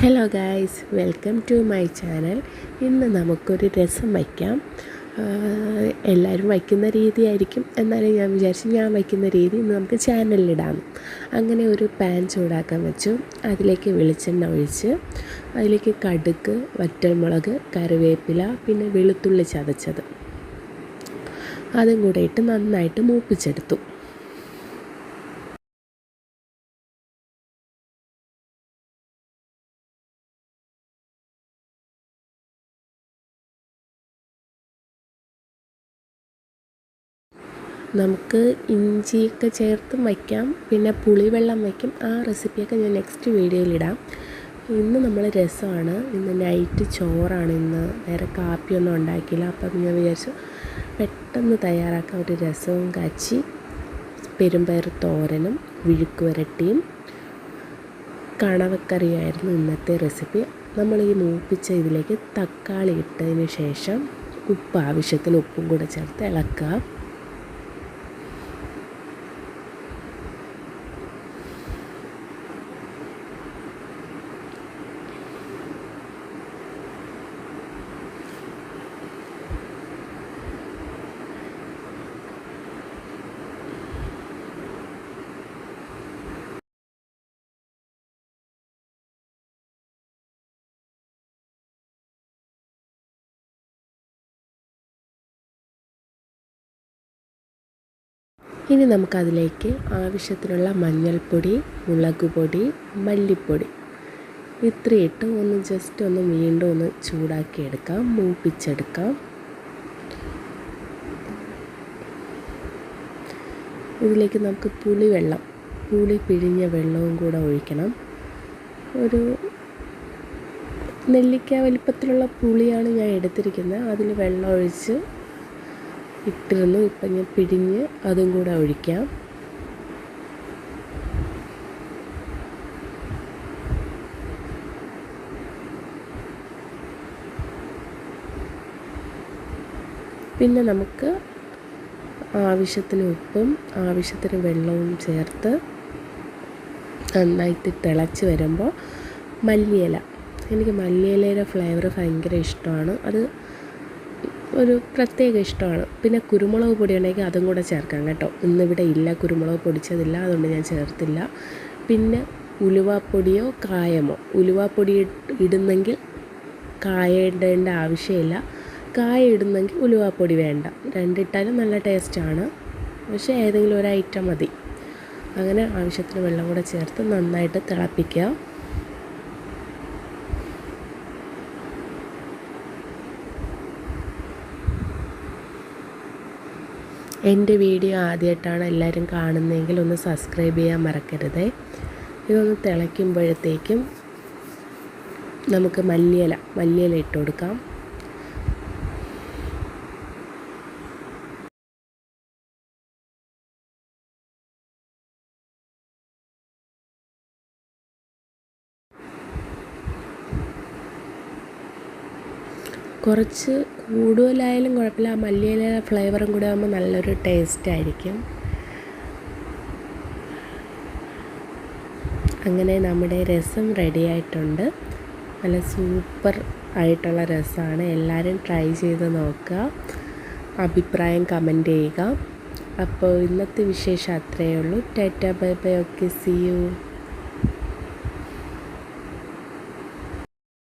Hello guys welcome to my channel ഇന്ന് നമുക്കൊരു രസം വയ്ക്കാം. എല്ലാവരും വയ്ക്കുന്ന രീതിയായിരിക്കും എന്നാലും ഞാൻ വിചാരിച്ചു ഞാൻ വയ്ക്കുന്ന രീതി ഇന്ന് നമുക്ക് ചാനലിലിടാം അങ്ങനെ ഒരു പാൻ ചൂടാക്കാൻ വെച്ചു. അതിലേക്ക് വെളിച്ചെണ്ണ ഒഴിച്ച് അതിലേക്ക് കടുക്ക് വറ്റൽമുളക് കറിവേപ്പില പിന്നെ വെളുത്തുള്ളി ചതച്ചത്. അതും കൂടെ ഇട്ട് നന്നായിട്ട് മൂപ്പിച്ചെടുത്തു. നമുക്ക് ഇഞ്ചിയൊക്കെ ചേർത്തും വയ്ക്കാം. പിന്നെ പുളിവെള്ളം വയ്ക്കും. ആ റെസിപ്പിയൊക്കെ ഞാൻ നെക്സ്റ്റ് വീഡിയോയിലിടാം ഇന്ന് നമ്മൾ രസമാണ്. ഇന്ന് നൈറ്റ് ചോറാണ് ഇന്ന്. വേറെ കാപ്പിയൊന്നും ഉണ്ടാക്കിയില്ല. അപ്പം ഞാൻ വിചാരിച്ചു പെട്ടെന്ന് തയ്യാറാക്കാൻ ഒരു രസവും കാച്ചി പെരുമ്പയർ തോരനും വിഴുക്ക് വരട്ടിയും കണവക്കറിയായിരുന്നു ഇന്നത്തെ റെസിപ്പി. നമ്മൾ ഈ മൂപ്പിച്ച ഇതിലേക്ക് തക്കാളി ഇട്ടതിന് ശേഷം ഉപ്പ് ആവശ്യത്തിന് ഉപ്പും കൂടെ ചേർത്ത് ഇളക്കുക ഇനി നമുക്കതിലേക്ക് ആവശ്യത്തിനുള്ള മഞ്ഞൾപ്പൊടി മുളക് പൊടി മല്ലിപ്പൊടി. ഇത്രയിട്ട് ഒന്ന് ജസ്റ്റ് ഒന്ന് വീണ്ടും ഒന്ന് ചൂടാക്കിയെടുക്കാം മൂപ്പിച്ചെടുക്കാം. ഇതിലേക്ക് നമുക്ക് പുളി വെള്ളം പുളി പിഴിഞ്ഞ വെള്ളവും കൂടെ ഒഴിക്കണം. ഒരു നെല്ലിക്ക വലിപ്പത്തിലുള്ള പുളിയാണ് ഞാൻ എടുത്തിരിക്കുന്നത്. അതിൽ വെള്ളം ഒഴിച്ച് ഇട്ടിരുന്നു. ഇപ്പം ഞാൻ പിഴിഞ്ഞ് അതും കൂടെ ഒഴിക്കാം. പിന്നെ നമുക്ക് ആവശ്യത്തിന് ഉപ്പും ആവശ്യത്തിന് വെള്ളവും ചേർത്ത് നന്നായിട്ട് തിളച്ച് വരുമ്പോൾ മല്ലിയില. എനിക്ക് മല്ലിയിലയുടെ ഫ്ലേവർ ഭയങ്കര ഇഷ്ടമാണ്. അത് ഒരു പ്രത്യേക ഇഷ്ടമാണ്. പിന്നെ കുരുമുളക് പൊടി ഉണ്ടെങ്കിൽ അതും കൂടെ ചേർക്കാം കേട്ടോ. ഇന്നിവിടെ ഇല്ല കുരുമുളക് പൊടിച്ചതില്ല അതുകൊണ്ട് ഞാൻ ചേർത്തില്ല. പിന്നെ ഉലുവാപ്പൊടിയോ കായമോ? ഉലുവാപ്പൊടി ഇടുന്നെങ്കിൽ കായ ഇടേണ്ട ആവശ്യമില്ല. കായ ഇടുന്നെങ്കിൽ ഉലുവാപ്പൊടി വേണ്ട. രണ്ടിട്ടാലും നല്ല ടേസ്റ്റാണ്. പക്ഷേ ഏതെങ്കിലും ഒരു ഐറ്റം മതി. അങ്ങനെ ആവശ്യത്തിന് വെള്ളം കൂടെ ചേർത്ത് നന്നായിട്ട് തിളപ്പിക്കുക എന്റെ വീഡിയോ ആദ്യമായിട്ടാണ് എല്ലാവരും കാണുന്നതെങ്കിൽ ഒന്ന് സബ്സ്ക്രൈബ് ചെയ്യാൻ മറക്കരുത്. ഇതൊന്ന് തിളയ്ക്കുമ്പോഴത്തേക്കും നമുക്ക് മല്ലിയില മല്ലിയില ഇട്ട് കൊടുക്കാം. കുറച്ച് കൂടുതലായാലും കുഴപ്പമില്ല. ആ മല്ലിയില ഫ്ലേവറും കൂടെ ആകുമ്പോൾ നല്ലൊരു ടേസ്റ്റ് ആയിരിക്കും. അങ്ങനെ നമ്മുടെ രസം റെഡി ആയിട്ടുണ്ട്. നല്ല സൂപ്പർ ആയിട്ടുള്ള രസമാണ് എല്ലാവരും ട്രൈ ചെയ്ത് നോക്കുക. അഭിപ്രായം കമന്റ് ചെയ്യുക. അപ്പോൾ ഇന്നത്തെ വിശേഷം അത്രയേ ഉള്ളൂ. Tata bye bye okay see you